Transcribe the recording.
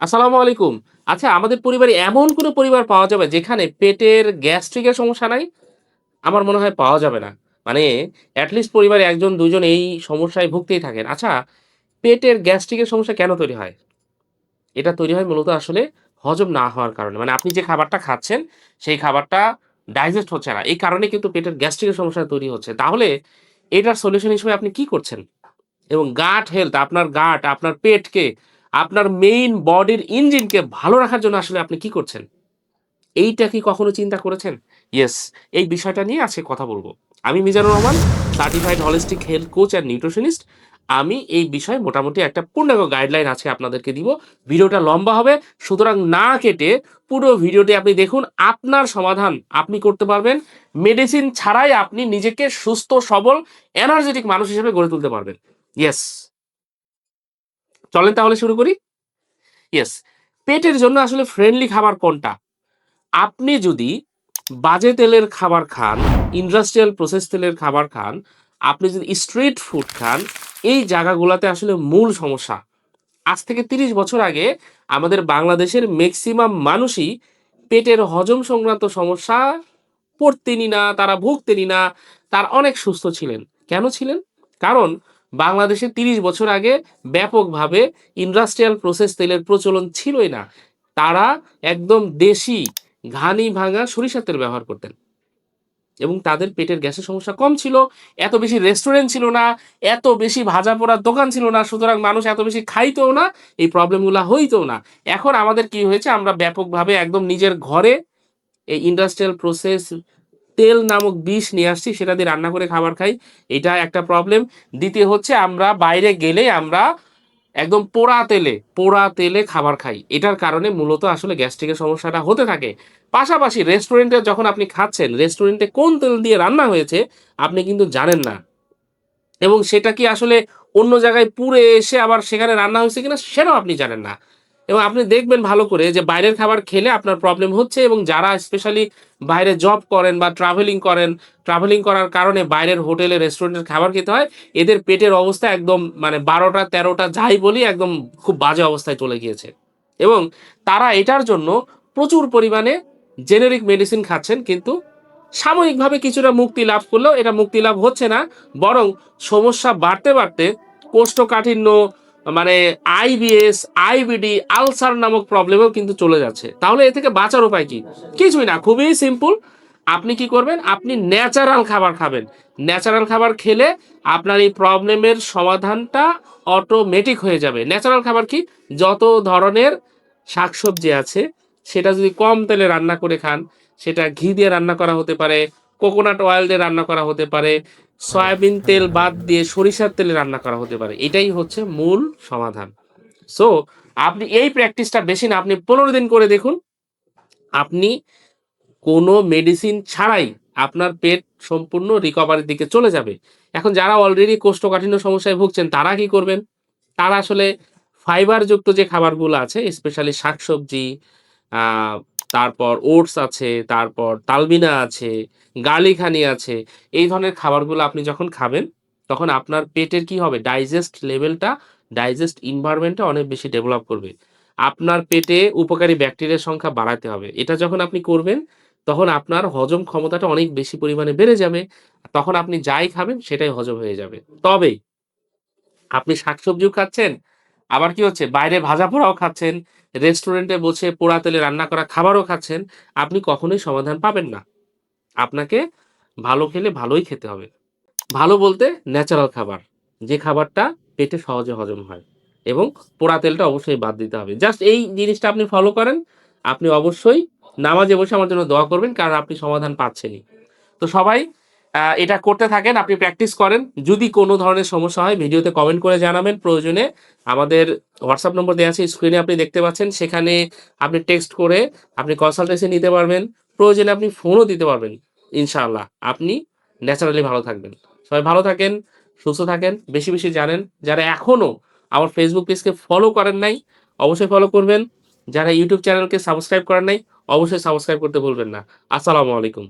আসসালামু আলাইকুম। আচ্ছা আমাদের পরিবারে এমন কোনো পরিবার পাওয়া যাবে যেখানে পেটের গ্যাস্ট্রিকের সমস্যা নাই? আমার মনে হয় পাওয়া যাবে না। মানে অ্যাটলিস্ট পরিবারে একজন দুজন এই সমস্যায় ভুগতেই থাকেন। আচ্ছা পেটের গ্যাস্ট্রিকের সমস্যা কেন তৈরি হয়? এটা তৈরি হয় মূলত আসলে হজম না হওয়ার কারণে। মানে আপনি যে খাবারটা খাচ্ছেন সেই খাবারটা ডাইজেস্ট হচ্ছে না। এই কারণে কিন্তু পেটের গ্যাস্ট্রিকের সমস্যা তৈরি হচ্ছে। তাহলে এটার সলিউশন হিসেবে আপনি কি করছেন? এবং গাট হেলথ আপনার গাট, আপনার পেটকে, আপনার মেইন বডির ইঞ্জিনকে ভালো রাখার জন্য আসলে আপনি কি করছেন? এইটা কি কখনো চিন্তা করেছেন? ইয়েস, এই বিষয়টা নিয়ে আজকে কথা বলব আমি Mizanur Rahman, certified holistic health coach and nutritionist. আমি এই বিষয়ে মোটামুটি একটা পূর্ণাঙ্গ গাইডলাইন আজকে আপনাদেরকে দিব। ভিডিওটা লম্বা হবে। সুতরাং না কেটে পুরো ভিডিওটি আপনি দেখুন। আপনার সমাধান আপনি করতে পারবেন। মেডিসিন ছাড়াই আপনি নিজেকে সুস্থ, সবল, এনার্জেটিক মানুষ হিসেবে গড়ে তুলতে পারবেন। ইয়েস। চলেন তাহলে শুরু করি? ইয়েস, পেটের জন্য আসলে ফ্রেন্ডলি খাবার কোনটা? আপনি যদি বাজে তেলের খাবার খান, ইন্ডাস্ট্রিয়াল প্রসেস তেলের খাবার খান, আপনি যদি স্ট্রিট ফুড খান, এই জায়গাগুলোতে আসলে মূল সমস্যা। আজ থেকে ৩০ বছর আগে আমাদের বাংলাদেশের ম্যাক্সিমাম মানুষই পেটের হজম সংক্রান্ত সমস্যা পড়তেনই না, তারা ভুগতেনই না, তারা অনেক সুস্থ ছিলেন। কেন ছিলেন? কারণ বাংলাদেশে ৩০ বছর আগে ব্যাপকভাবে ইন্ডাস্ট্রিয়াল প্রসেস তেলের প্রচলন ছিলই না। তারা একদম দেশি ঘানি ভাঙা সরিষার তেল ব্যবহার করতেন। এবং তাদের পেটের গ্যাসের সমস্যা কম ছিল। এত বেশি রেস্টুরেন্ট ছিল না, এত বেশি ভাজা পোড়ার দোকান ছিল না। সুতরাং মানুষ এত বেশি খাইতও না, এই প্রবলেমগুলো হইতও না। এখন আমাদের কি হয়েছে আমরা ব্যাপকভাবে একদম নিজের ঘরে এই ইন্ডাস্ট্রিয়াল প্রসেস তেল নামক বিষ নিয়ে আসছি সেটা দিয়ে রান্না করে খাবার খাই। এটা একটা প্রবলেম। দ্বিতীয় হচ্ছে আমরা বাইরে গেলে আমরা একদম পোড়া তেলে, পোড়া তেলে খাবার খাই। এটার কারণে মূলত আসলে গ্যাস্ট্রিকের সমস্যাটা হতে থাকে। পাশাপাশি রেস্টুরেন্টে যখন আপনি খাচ্ছেন, রেস্টুরেন্টে কোন তেল দিয়ে রান্না হয়েছে আপনি কিন্তু জানেন না। এবং সেটা কি আসলে অন্য জায়গায় পুড়ে এসে আবার সেখানে রান্না হয়েছে কিনা সেটাও আপনি জানেন না। এবং আপনি দেখবেন ভালো করে যে বাইরের খাবার খেলে আপনার প্রবলেম হচ্ছে এবং যারা স্পেশালি বাইরে জব করেন বা ট্রাভেলিং করেন, ট্রাভেলিং করার কারণে বাইরের হোটেলে, রেস্টুরেন্টের খাবার খেতে হয়, এদের পেটের অবস্থা একদম মানে ১২ টা ১৩ টা যাই বলি একদম খুব বাজে অবস্থায় চলে গিয়েছে। এবং তারা এটার জন্য প্রচুর পরিমাণে জেনেরিক মেডিসিন খাচ্ছেন কিন্তু সাময়িকভাবে কিছুটা মুক্তি লাভ করলেও এটা মুক্তি লাভ হচ্ছে না। বরং সমস্যা বাড়তে, বাড়তে কোষ্ঠকাঠিন্য মানে আইবিএস, আইবিডি, আলসার নামক প্রবলেমেও কিন্তু চলে যাচ্ছে। তাহলে এ থেকে বাঁচার উপায় কি? কিছুই না, খুবই সিম্পল। আপনি কি করবেন? আপনি ন্যাচারাল খাবার খাবেন। ন্যাচারাল খাবার খেলে আপনার এই প্রবলেমের সমাধানটা অটোমেটিক হয়ে যাবে। ন্যাচারাল খাবার কি? যত ধরনের শাকসবজি আছে সেটা যদি কম তেলে রান্না করে খান, সেটা ঘি দিয়ে রান্না করা হতে পারে, কোকোনাট অয়েল দিয়ে রান্না করা হতে পারে, সয়াবিন তেল বাদ দিয়ে সরিষার তেলে রান্না করা হতে পারে। এটাই হচ্ছে মূল সমাধান। সো আপনি এই প্র্যাকটিসটা বেশি না, আপনি ১৫ দিন করে দেখুন। আপনি কোনো মেডিসিন ছাড়াই আপনার পেট সম্পূর্ণ রিকভারির দিকে চলে যাবে। এখন যারা অলরেডি কোষ্ঠকাঠিন্য সমস্যায় ভুগছেন তারা কি করবেন? তারা আসলে ফাইবারযুক্ত যে খাবারগুলো আছে স্পেশালি শাকসবজি, তারপর ওটস আছে, তারপর তালমিনা আছে, গার্লিক হানি আছে। এই ধরনের খাবারগুলো আপনি যখন খাবেন তখন আপনার পেটের কি হবে? ডাইজেস্ট লেভেলটা, ডাইজেস্ট এনভায়রনমেন্টটা অনেক বেশি ডেভেলপ করবে। আপনার পেটে উপকারী ব্যাকটেরিয়ার সংখ্যা বাড়াতে হবে। এটা যখন আপনি করবেন তখন আপনার হজম ক্ষমতাটা অনেক বেশি পরিমাণে বেড়ে যাবে। তখন আপনি যাই খাবেন সেটাই হজম হয়ে যাবে। তবে আপনি শাকসবজিও খাচ্ছেন, আবার কি হচ্ছে? বাইরে ভাজা পোড়াও খাচ্ছেন, রেস্টুরেন্টে বসে পোড়া তেলে রান্না করা খাবারও খাচ্ছেন। আপনি কখনোই সমাধান পাবেন না। আপনাকে ভালো খেলে ভালোই খেতে হবে। ভালো বলতে ন্যাচারাল খাবার। যে খাবারটা পেটে সহজে হজম হয় এবং পোড়া তেলটা অবশ্যই বাদ দিতে হবে। জাস্ট এই জিনিসটা আপনি ফলো করেন। আপনি অবশ্যই নামাজে বসে আমার জন্য দোয়া করবেন কারণ আপনি সমাধান পাচ্ছেনই। তো সবাই এটা করতে থাকেন, আপনি প্র্যাকটিস করেন। যদি কোনো ধরনের সমস্যা হয় ভিডিওতে কমেন্ট করে জানাবেন। প্রয়োজনে আমাদের হোয়াটসঅ্যাপ নম্বর দেওয়া আছে স্ক্রিনে আপনি দেখতে পাচ্ছেন। সেখানে আপনি টেক্সট করে আপনি কনসালটেন্সি নিতে পারবেন। প্রয়োজনে আপনি ফোনও দিতে পারবেন। ইনশাআল্লাহ আপনি ন্যাচারালি ভালো থাকবেন। সবাই ভালো থাকেন, সুস্থ থাকেন, বেশি, বেশি জানেন। যারা এখনও আমার ফেসবুক পেজকে ফলো করেন নাই অবশ্যই ফলো করবেন। যারা ইউটিউব চ্যানেলকে সাবস্ক্রাইব করেন নাই অবশ্যই সাবস্ক্রাইব করতে ভুলবেন না। আসসালামু আলাইকুম।